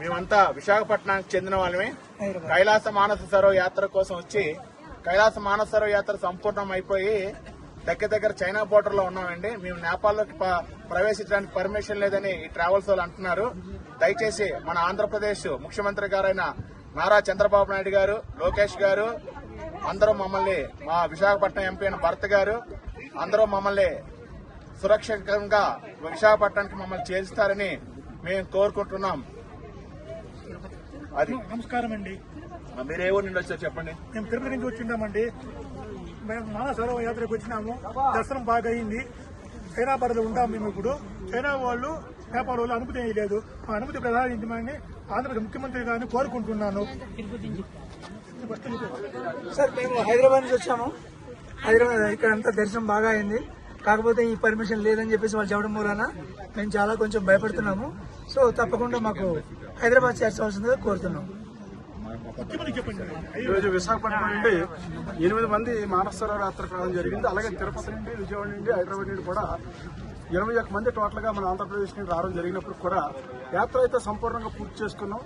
మేమంతా విశాఖపట్నానికి చెందిన వాళ్ళమే. కైలాస మానస సరోవర్ యాత్ర కోసం వచ్చి కైలాస మానస సరోవర్ యాత్ర సంపూర్ణం అయిపోయి దగ్గర దగ్గర చైనా బోర్డర్లో ఉన్నామండి. మేము నేపాల్లోకి ప్రవేశించడానికి పర్మిషన్ లేదని ఈ ట్రావెల్స్ వాళ్ళు అంటున్నారు. దయచేసి మన ఆంధ్రప్రదేశ్ ముఖ్యమంత్రి గారైన నారా చంద్రబాబు నాయుడు గారు లోకేష్ గారు అందరూ మమ్మల్ని మా విశాఖపట్నం ఎంపీ అయిన భరత్ గారు అందరూ మమ్మల్ని సురక్షితంగా విశాఖపట్నానికి మమ్మల్ని చేరుస్తారని మేము కోరుకుంటున్నాం. అది. నమస్కారం అండి మీరు ఏ ఊరు నుండి వచ్చారు చెప్పండి? మేము తిరుపతి నుంచి వచ్చిందామండి మేము మానస సరోవర యాత్రకు వచ్చినాము. దర్శనం బాగా అయింది చైనా పరిధిలో ఉంటాం మేము ఇప్పుడు. చైనా వాళ్ళు నేపాల్ వాళ్ళు అనుమతి లేదు ఆ అనుమతి ప్రసాదించమని ఆంధ్రప్రదేశ్ ముఖ్యమంత్రి గారిని కోరుకుంటున్నాను. సార్ మేము హైదరాబాద్ నుంచి వచ్చాము. హైదరాబాద్ ఇక్కడ అంతా దర్శనం బాగా అయింది కాకపోతే ఈ పర్మిషన్ లేదని చెప్పేసి వాళ్ళు చెప్పడం మూలన మేము చాలా కొంచెం భయపడుతున్నాము. సో తప్పకుండా మాకు హైదరాబాద్ చేర్చవలసిందిగా కోరుతున్నాం. ఈరోజు విశాఖపట్నం నుండి ఎనిమిది మంది మానస సరోవర యాత్ర జరిగింది. అలాగే తిరుపతి నుండి విజయవాడ నుండి హైదరాబాద్ నుండి కూడా ఇరవై ఒక్క మంది టోటల్గా మన ఆంధ్రప్రదేశ్ నుండి రావడం జరిగినప్పుడు కూడా యాత్ర అయితే సంపూర్ణంగా పూర్తి చేసుకున్నాం.